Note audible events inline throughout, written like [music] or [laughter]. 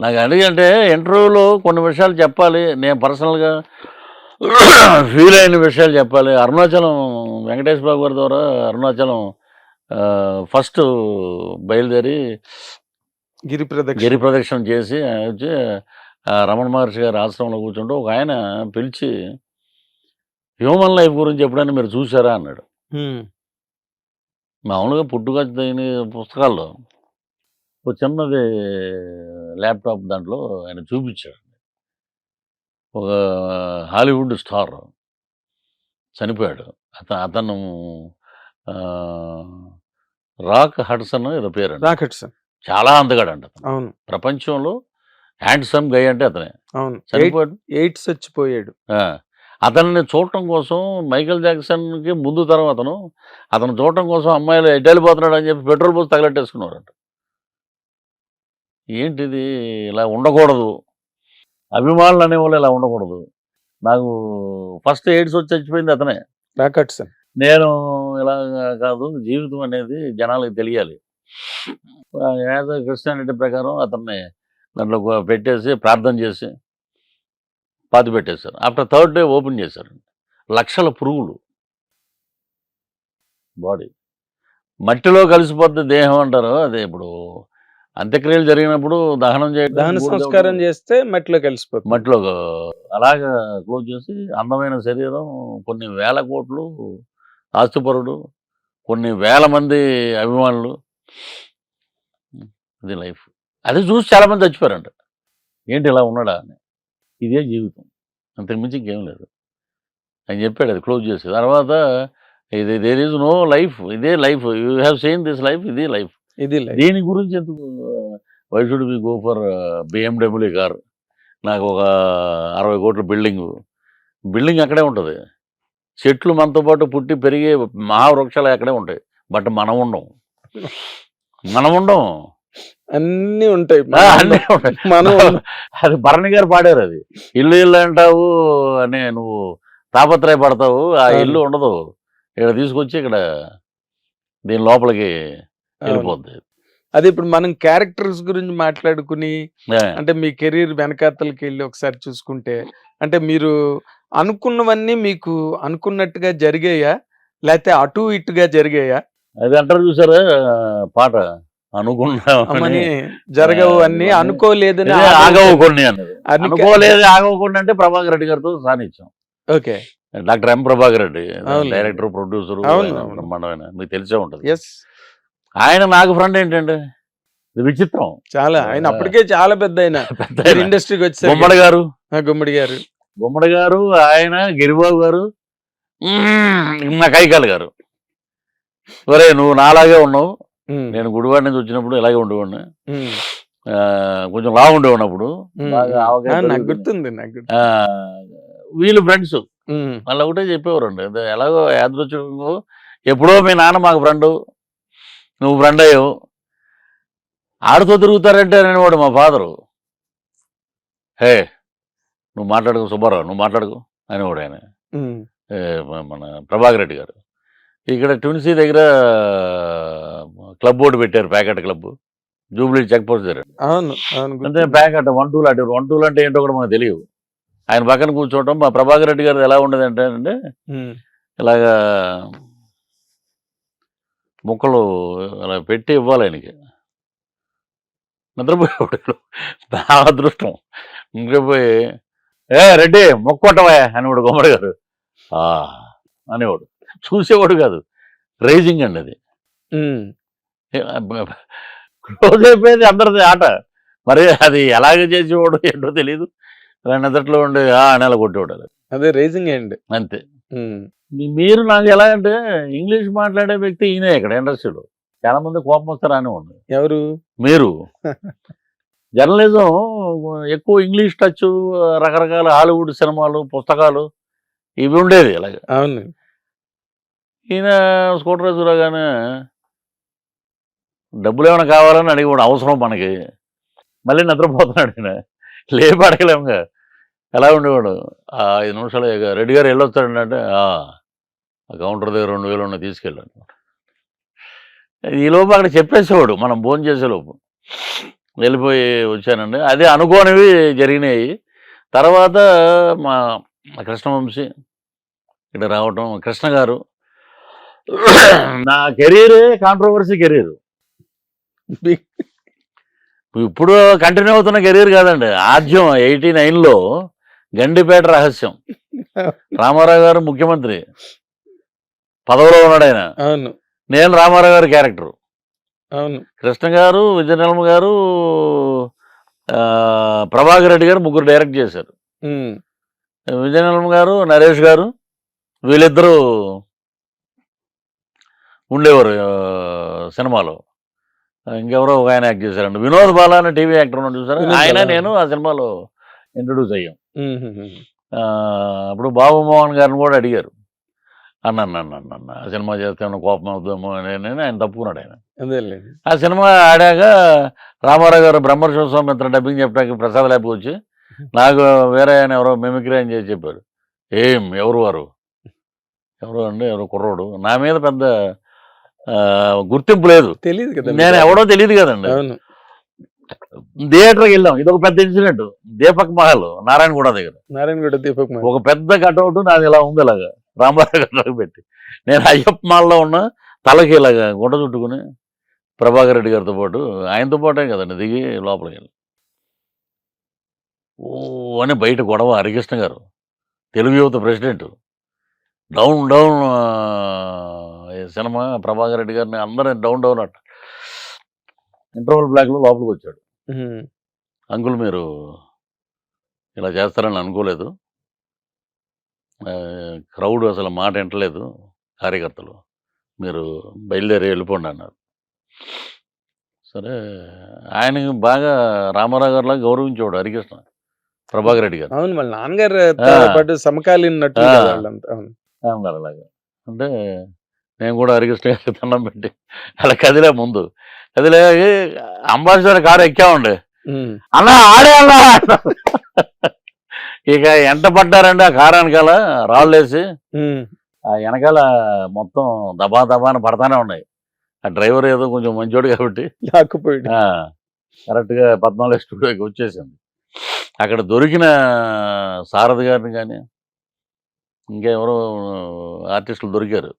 నాకు అడిగంటే ఇంటర్వ్యూలో కొన్ని విషయాలు చెప్పాలి. నేను పర్సనల్గా ఫీల్ అయిన విషయాలు చెప్పాలి. అరుణాచలం వెంకటేష్ బాబు గారి ద్వారా అరుణాచలం ఫస్ట్ బయలుదేరి గిరి ప్రదక్షిణ. గిరి ప్రదక్షిణ చేసి వచ్చి రమణ మహర్షి గారి ఆశ్రమంలో కూర్చుంటూ ఒక ఆయన పిలిచి హ్యూమన్ లైఫ్ గురించి ఎప్పుడైనా మీరు చూసారా అన్నాడు. మామూలుగా పుట్టుక తగిన పుస్తకాల్లో. ఒక చిన్నది ల్యాప్టాప్ దాంట్లో ఆయన చూపించాడు. ఒక హాలీవుడ్ స్టార్ చనిపోయాడు. అతను అతను రాక్ హడ్సన్ ఏదో పేరు రాకెట్ సార్ చాలా అందగాడంట అతను. అవును. ప్రపంచంలో హ్యాండ్సమ్ గై అంటే అతనే. అవును. చనిపోయాడు. ఎయిట్ చచ్చిపోయాడు. అతన్ని చూడటం కోసం మైకేల్ జాక్సన్కి ముందు తరం అతను. అతను చూడటం కోసం అమ్మాయిలు ఎటు వెళ్ళిపోతున్నాడు అని చెప్పి పెట్రోల్ పోసి తగలెట్టేసుకున్నారంట ఏంటిది? ఇలా ఉండకూడదు. అభిమానులు అనేవాళ్ళు ఇలా ఉండకూడదు. నాకు ఫస్ట్ ఎయిడ్స్ వచ్చి చచ్చిపోయింది అతనే. రాకెట్ సార్ నేను ఇలా కాదు జీవితం అనేది జనాలకు తెలియాలి. యాజ్ క్రిస్టియానిటీ ప్రకారం అతన్ని దాంట్లో పెట్టేసి ప్రార్థన చేసి పాతి పెట్టేశారు. ఆఫ్టర్ థర్డ్ డే ఓపెన్ చేశారు. లక్షల పురుగులు. బాడీ. మట్టిలో కలిసిపోద్ది దేహం అంటారు. అదే ఇప్పుడు అంత్యక్రియలు జరిగినప్పుడు దహనం చేయడం దహన సంస్కారం చేస్తే మట్టిలో కలిసిపోతుంది. మట్టిలో అలాగా క్లోజ్ చేసి అందమైన శరీరం కొన్ని వేల కోట్లు ఆస్తిపరుడు కొన్ని వేల మంది అభిమానులు. ఇది లైఫ్. అది చూసి చాలా మంది చచ్చిపోయారంట. ఏంటి ఇలా ఉన్నాడా అని. ఇదే జీవితం. అంతకు మించి ఇంకేం లేదు. అని చెప్పాడు అది క్లోజ్ చేసి. తర్వాత ఇది దేర్ ఈజ్ నో లైఫ్ ఇదే life you have seen this life ఇది లైఫ్ ఇది. దీని గురించి ఎందుకు why should be go for BMW car నాకు ఒక అరవై కోట్ల బిల్డింగ్. బిల్డింగ్ అక్కడే ఉంటుంది. చెట్లు మనతో పాటు పుట్టి పెరిగే మహావృక్షాలు అక్కడే ఉంటాయి. బట్ మనం ఉండం. మనం ఉండం. అన్ని ఉంటాయి. ఆ, అన్నీ ఉంటాయి. మనం [laughs] అది భరణి గారు పాడారు అది. ఇల్లు ఇల్లు అంటావు అని నువ్వు తాపత్రయపడతావు. ఆ అవును. ఇల్లు ఉండదు. ఇక్కడ తీసుకొచ్చి ఇక్కడ దీని లోపలికి వెళ్ళిపోద్ది. అది ఇప్పుడు మనం క్యారెక్టర్స్ గురించి మాట్లాడుకుని అంటే మీ కెరీర్ వెనకాతలకి వెళ్ళి ఒకసారి చూసుకుంటే అంటే మీరు అనుకున్నవన్నీ మీకు అనుకున్నట్టుగా జరిగాయా? లేకపోతే అటు ఇటుగా జరిగాయా? అది అంటారు చూసారా? పాట అనుకున్నామని జరగవు అన్ని అనుకోలేదని ఇదే ఆగవు. కొన్ని అన్నది. అన్ని- అనుకోలేదు ఆగవకుండా అంటే ప్రభాకర్ రెడ్డి గారితో సాధించాం okay. Doctor M Prabhakar Reddy. Director producer. బ్రహ్మాండమైన మీకు తెలిసే ఉంటుంది. ఎస్. ఆయన నాకు ఫ్రెండ్ ఏంటంటే ఇది విచిత్రం. చాలా. ఆయన అప్పటికే చాలా పెద్ద ఆయన పెద్ద. ఇండస్ట్రీకి వచ్చారు గుమ్మడి గారు. గుమ్మడి గారు. గుమ్మడి గారు ఆయన గిరిబాబు గారు మా కైకాల్ గారు. ఒరే నువ్వు నాలాగే ఉన్నావు. నేను గుడివాడ నుంచి వచ్చినప్పుడు ఇలాగే ఉండేవాడిని. కొంచెం ఆ, నాకు పెరుగుతుంది. గుర్తుంది వీళ్ళు ఫ్రెండ్స్ ఉమ్, వాళ్ళు ఒకటే చెప్పేవారండి. ఎలాగో యాదృచ్ఛికంగా ఎప్పుడో మీ నాన్న మాకు ఫ్రెండ్ నువ్వు ఫ్రెండ్ అయ్యావు ఆడుతూ తిరుగుతారంటే అనేవాడు మా ఫాదరు. హే నువ్వు మాట్లాడుకో సుబ్బారావు నువ్వు మాట్లాడుకో. అనేవాడు ఆయన. మన ప్రభాకర్ రెడ్డి గారు. ఇక్కడ ట్విన్సీ దగ్గర క్లబ్ బోర్డు పెట్టారు packet club. Jubilee check post దగ్గర. అంటే. ప్యాకెట్ వన్ టూలు అంటే వన్ టూలు అంటే ఏంటో కూడా మనకు తెలియదు ఆయన పక్కన కూర్చోవటం మా ప్రభాకర్ రెడ్డి గారు ఎలా ఉండేది అంటే ఇలాగా ముక్కలు అలా పెట్టి ఇవ్వాలి ఆయనకి. నిద్రపోయేవాడు. నా అదృష్టం. ఇంకపోయి ఏ రెడ్డి మొక్క కొట్టవా అనేవాడు గుమ్మడి గారు. అనేవాడు. చూసేవాడు కాదు. రైజింగ్ అండి అది. క్లోజ్ అయిపోయేది అందరిది ఆట. మరి అది ఎలాగ చేసేవాడు ఏంటో తెలియదు నిద్రలో ఉండి ఆ నెల కొట్టేవాడు. అదే. Racing and. అంతే. మీరు నాకు ఎలా అంటే ఇంగ్లీష్ మాట్లాడే వ్యక్తి ఈయనే ఇక్కడ ఇండస్ట్రీలో. చాలా మంది కోపం వస్తారు అని ఉండి ఎవరు? మీరు. [laughs] జర్నలిజం ఎక్కువ ఇంగ్లీష్ టచ్ రకరకాల హాలీవుడ్ సినిమాలు పుస్తకాలు ఇవి ఉండేది అలాగే అవును. ఈయన స్కూటర్ రేసు రాగానే డబ్బులు ఏమైనా కావాలని అడిగేవాడు అవసరం మనకి. మళ్ళీ నిద్రపోతున్నాడు ఈయన. [laughs] లేపి అడగలేముగా ఎలా ఉండేవాడు? ఆ ఐదు నిమిషాలు రెడ్డి గారు వెళ్ళొస్తాడు అంటే "ఆ, కౌంటర్ దగ్గర రెండు వేలు ఉన్నాయి తీసుకెళ్ళాను ఈ లోపు అక్కడ చెప్పేసేవాడు మనం భోజనం చేసే లోపు. వెళ్ళిపోయి వచ్చానండి అదే అనుకోనివి జరిగినాయి. తర్వాత మా మా కృష్ణవంశీ ఇక్కడ రావటం కృష్ణ గారు నా కెరీరే కాంట్రవర్సీ కెరీర్. ఇప్పుడు కంటిన్యూ అవుతున్న కెరీర్ కాదండి. ఆద్యం ఎయిటీ నైన్లో గండిపేట రహస్యం. [laughs] రామారావు గారు ముఖ్యమంత్రి. పదవిలో ఉన్నాడు ఆయన. అవును. నేను రామారావు గారి క్యారెక్టర్. అవును. కృష్ణ గారు విజయనల్మ గారు ప్రభాకర్ రెడ్డి గారు ముగ్గురు డైరెక్ట్ చేశారు. విజయనల్మ గారు నరేష్ గారు వీళ్ళిద్దరూ ఉండేవారు సినిమాలో. ఇంకెవరో ఒక ఆయన యాక్ట్ చేశారండి. వినోద్ బాలా అనే టీవీ యాక్టర్ ఉన్నాడు చూసారా? ఆయన. నేను ఆ సినిమాలో ఇంట్రొడ్యూస్ అయ్యాం. అప్పుడు బాబు మోహన్ గారిని కూడా అడిగారు. అన్న అన్న అన్న ఆ సినిమా చేస్తే కోపం అవుతుందేమో అని ఆయన తప్పుకున్నాడు ఆయన. ఆ సినిమా ఆడాక రామారావు గారు బ్రహ్మర్షి స్వామిత్ర డబ్బింగ్ చెప్పడానికి ప్రసాద్ ల్యాబ్కి వచ్చి నాకు వేరే ఆయన ఎవరో మిమిక్రీ అని చేసి చెప్పారు. ఏం ఎవరు వారు? ఎవరు అండి? ఎవరు కుర్రోడు? నా మీద పెద్ద గుర్తింపు లేదు. తెలియదు కదా నేను ఎవడో తెలియదు కదండి. థియేటర్కి వెళ్ళాం. ఇది ఒక పెద్ద ఇన్సిడెంట్. దీపక్ మహల్ నారాయణగూడ దగ్గర. నారాయణగూడ దీపక్ మాల్. ఒక పెద్ద కటౌట్ నాది ఇలా ఉంది ఇలాగా. రామారావు కటౌట్ పెట్టి. నేను అయ్యప్ప మాల్లో ఉన్న తలకి ఇలాగా గుంట చుట్టుకుని ప్రభాకర్ రెడ్డి గారితో పాటు ఆయనతో పాటే కదండి దిగి లోపలికి వెళ్ళి. ఓ అని బయట గొడవ హరికృష్ణ గారు తెలుగు యువత president. Down down cinema Prabhakar Reddy గారిని అందరూ డౌన్ డౌన్ అట్ట ఇంటర్వల్ బ్లాక్లో లోపలికి వచ్చాడు. అంకుల్ మీరు ఇలా చేస్తారని అనుకోలేదు. క్రౌడ్ అసలు మాట వింటలేదు కార్యకర్తలు. మీరు బయలుదేరి వెళ్ళిపోండి అన్నారు. సరే ఆయనకి బాగా రామారావు గారిలా గౌరవించేవాడు హరికృష్ణ ప్రభాకర్ రెడ్డి గారు. అవును వాళ్ళ నాన్నగారు. పాటు సమకాలీన అన్నారు అలాగా అంటే నేను కూడా హరికృష్ణ దండం పెట్టి అలా కదిలే ముందు. కదిలే అంబాసిడర్ కారు ఎక్కామండి. అలా ఆడే అలా ఇక ఎంట పడ్డారండి ఆ కారు వెనకాల? రాళ్ళు వేసి ఉమ్, ఆ వెనకాల మొత్తం దబా దబా అని పడతానే ఉన్నాయి. ఆ డ్రైవర్ ఏదో కొంచెం మంచోడు కాబట్టి. లాక్కుపోయాడు కరెక్ట్గా పద్నాలుగు స్టూడియోకి వచ్చేసింది. అక్కడ దొరికిన సారథి గారిని కానీ ఇంకెవరో ఆర్టిస్టులు దొరికారు.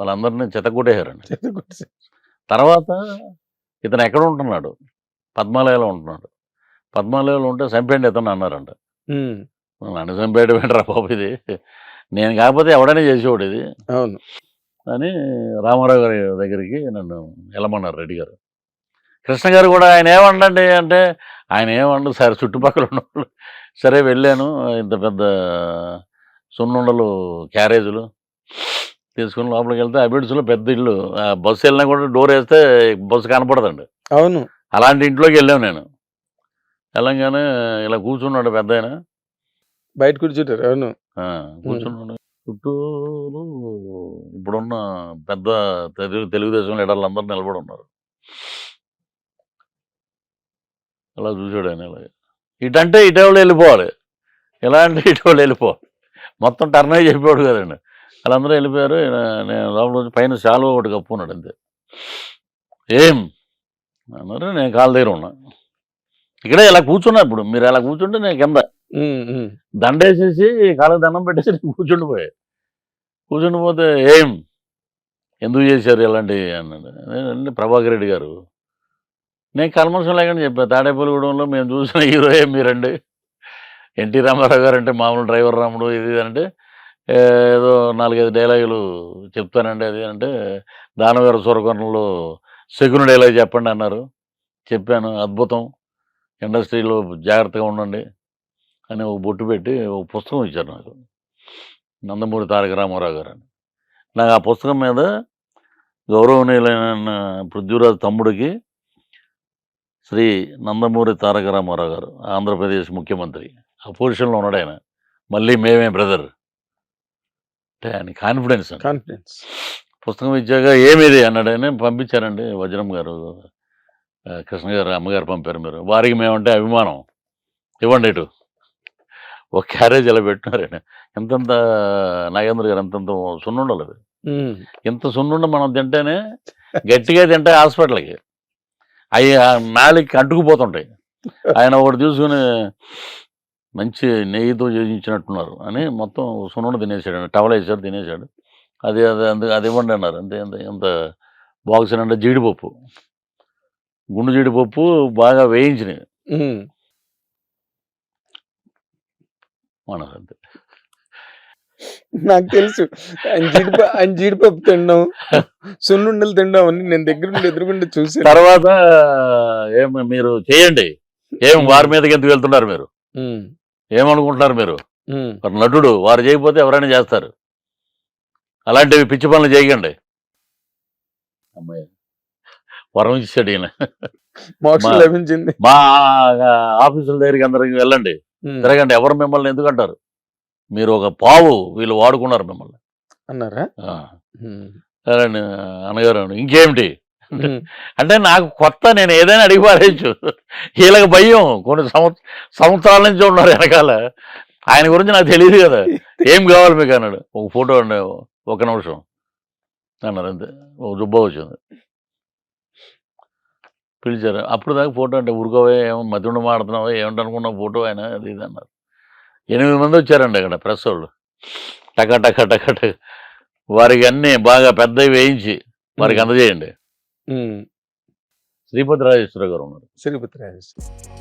వాళ్ళందరినీ చెత్తకొట్టేశారండి తర్వాత ఇతను ఎక్కడ ఉంటున్నాడు? పద్మాలయలో ఉంటున్నాడు. పద్మాలయలో ఉంటే చంపేయండి ఇతను అన్నారంట. నన్ను చంపేయడం ఏంట్రా బాబు ఇది? నేను కాకపోతే ఎవడైనా చేసేవాడు ఇది. అవును. అని రామారావు గారి దగ్గరికి నన్ను వెళ్ళమన్నారు రెడ్డి గారు. కృష్ణ గారు కూడా ఆయన ఏమండండి అంటే ఆయన ఏమండు సరే చుట్టుపక్కల ఉన్న వాళ్ళు. సరే వెళ్ళాను ఇంత పెద్ద సున్నుండలు క్యారేజీలు. తీసుకుని లోపలికి వెళ్తే అబిడ్స్లో పెద్ద ఇల్లు. ఆ బస్సు వెళ్ళినా కూడా డోర్ వేస్తే బస్సు కనపడదండి. అవును. అలాంటి ఇంట్లోకి వెళ్ళాను నేను. వెళ్ళంగానే ఇలా కూర్చున్నాడు పెద్ద ఆయన. బయట కూర్చుంటారు అవును. ఆ, కూర్చున్నాడు. చుట్టూరు ఇప్పుడున్న పెద్ద తెలుగు తెలుగుదేశం లీడర్లు అందరూ నిలబడి ఉన్నారు. అలా చూసాడు ఆయన ఇలాగ. ఇటంటే ఇటీవల వెళ్ళిపోవాలి. ఎలా అంటే ఇటీవల వెళ్ళిపోవాలి మొత్తం టర్న్ అయ్యి చెప్పాడు కదండి. వాళ్ళందరూ వెళ్ళిపోయారు. నేను లోపల వచ్చి పైన శాలువ ఒకటి కప్పుకున్నాడు అంతే. ఏం? అన్నారు నేను కాళ్ళ దగ్గర ఉన్నా. ఇక్కడే ఇలా కూర్చున్నా ఇప్పుడు. మీరు అలా కూర్చుంటే నేను కింద. దండేసేసి కాళ్ళకి దండం పెట్టేసి నేను కూర్చుండిపోయా. కూర్చుండిపోతే ఏం? ఎందుకు చేశారు ఇలాంటివి అన్నాడు. నేను ప్రభాకర్ రెడ్డి గారు నేను కల్మషం లేకుండా చెప్పాను తాడేపల్లిగూడెంలో మేము చూసిన హీరోయే మీరండి. ఎన్టీ రామారావు గారు అంటే మామూలు డ్రైవర్ రాముడు ఇది అంటే ఏదో నాలుగైదు డైలాగులు చెప్తానండి అది అంటే దానగారు సూరకొండలో శకుని డైలాగ్ చెప్పండి అన్నారు. చెప్పాను అద్భుతం. ఇండస్ట్రీలో జాగ్రత్తగా ఉండండి అని ఒక బొట్టు పెట్టి ఒక పుస్తకం ఇచ్చారు నాకు. నందమూరి తారక రామారావు గారు అని. నాకు ఆ పుస్తకం మీద గౌరవనీయులైన పృథ్వీరాజ్ తమ్ముడికి శ్రీ నందమూరి తారక రామారావు గారు ఆంధ్రప్రదేశ్ ముఖ్యమంత్రి ఆ పొజిషన్లో ఉన్నాడు ఆయన. మళ్ళీ మేమే బ్రదర్. అంటే ఆయన కాన్ఫిడెన్స్ కాన్ఫిడెన్స్ పుస్తకం ఇచ్చాక ఏమిది అన్నాడు ఆయన పంపించారండి వజ్రం గారు కృష్ణ గారు అమ్మగారు పంపారు మీరు. వారికి మేమంటే అభిమానం. ఇవ్వండి ఇటు. ఒక క్యారేజ్ ఇలా పెట్టినారు ఆయన. ఎంతంత నాగేంద్ర గారు ఎంతంత సున్నుండలు అవి. ఇంత సున్నుండ మనం తింటేనే గట్టిగా తింటే హాస్పిటల్కి. అవి నాలికి అంటుకుపోతుంటాయి. ఆయన ఒకటి తీసుకుని మంచి నెయ్యితో చేయించినట్టున్నారు అని మొత్తం సున్నుండ తినేసాడు టవల్ వేసాడు తినేసాడు. అది అది అందు అది ఇవ్వండి అన్నారు. అంతే అంత. ఎంత బాక్స్ అంటే జీడిపప్పు. గుండు జీడిపప్పు బాగా వేయించినవి. ఉమ్. మన అంతే. నాకు తెలుసు. ఆయన జీడిపప్పు ఆయన జీడిపప్పు తినడం సున్నుండలు తినడం అని నేను దగ్గర నుండి ఎదురుగుండి చూసాను తర్వాత ఏం మీరు చేయండి. ఏం వారి మీదకి ఎందుకు వెళ్తున్నారు మీరు. ఏమనుకుంటున్నారు మీరు. మరి నటుడు వారు చేయకపోతే ఎవరైనా చేస్తారు. అలాంటివి పిచ్చి పనులు చేయకండి. అమ్మాయి వరం ఇచ్చాడు ఈయన. మోక్షం లభించింది. మా ఆఫీసుల దగ్గరికి అందరికి వెళ్ళండి. తిరగండి. ఎవరు మిమ్మల్ని ఎందుకు అంటారు? మీరు ఒక పావు వీళ్ళు వాడుకున్నారు మిమ్మల్ని. అన్నారా? అనగారు ఇంకేమిటి. అంటే నాకు కొత్త నేను ఏదైనా అడిగి పారేయచ్చు. వీళ్ళకి భయం. కొన్ని సంవత్స సంవత్సరాల నుంచి ఉన్నారు వెనకాల. ఆయన గురించి నాకు తెలియదు కదా. ఏం కావాలి మీకు అన్నాడు. ఒక ఫోటో అండి ఒక నిమిషం. అన్నారు అంతే. ఒక జుబ్బా వచ్చింది. పిలిచారు. అప్పుడు దాకా ఫోటో అంటే ఊరుకోవే ఏమో మధ్య మాడుతున్నావా ఏమిటి అనుకున్న ఫోటో ఆయన అది ఇది అన్నారు. ఎనిమిది మంది వచ్చారండి అక్కడ ప్రెస్ వాళ్ళు. టక టక టక టక. వారికి అన్నీ బాగా పెద్దవి వేయించి వారికి అందజేయండి. శ్రీపతి రాజేశ్వర గారు ఉన్నారు. శ్రీపతి రాజేశ్వర